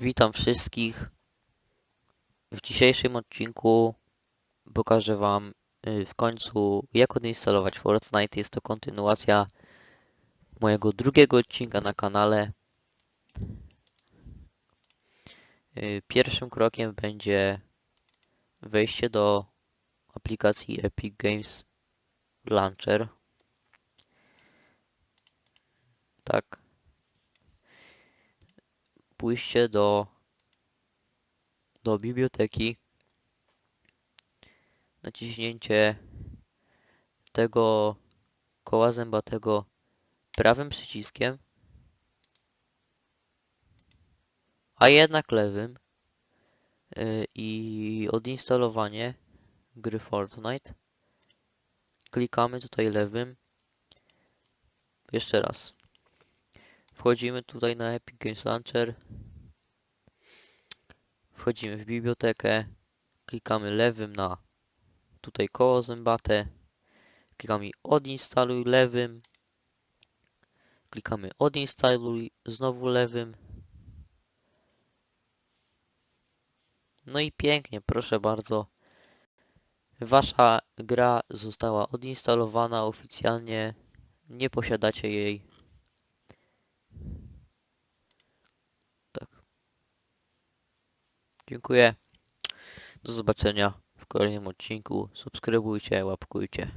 Witam wszystkich. W dzisiejszym odcinku pokażę Wam y, w końcu jak odinstalować Fortnite. Jest to kontynuacja mojego drugiego odcinka na kanale. Y, Pierwszym krokiem będzie wejście do aplikacji Epic Games Launcher. Tak. Pójście do do biblioteki, naciśnięcie tego koła zębatego prawym przyciskiem, a jednak lewym yy, i odinstalowanie gry Fortnite. Klikamy tutaj lewym. Jeszcze raz. Wchodzimy tutaj na Epic Games Launcher. Wchodzimy w bibliotekę, klikamy lewym na tutaj koło zębate, klikamy odinstaluj lewym, klikamy odinstaluj znowu lewym. No i pięknie, proszę bardzo. Wasza gra została odinstalowana oficjalnie, nie posiadacie jej. Tak. Dziękuję. Do zobaczenia w kolejnym odcinku. Subskrybujcie, łapkujcie.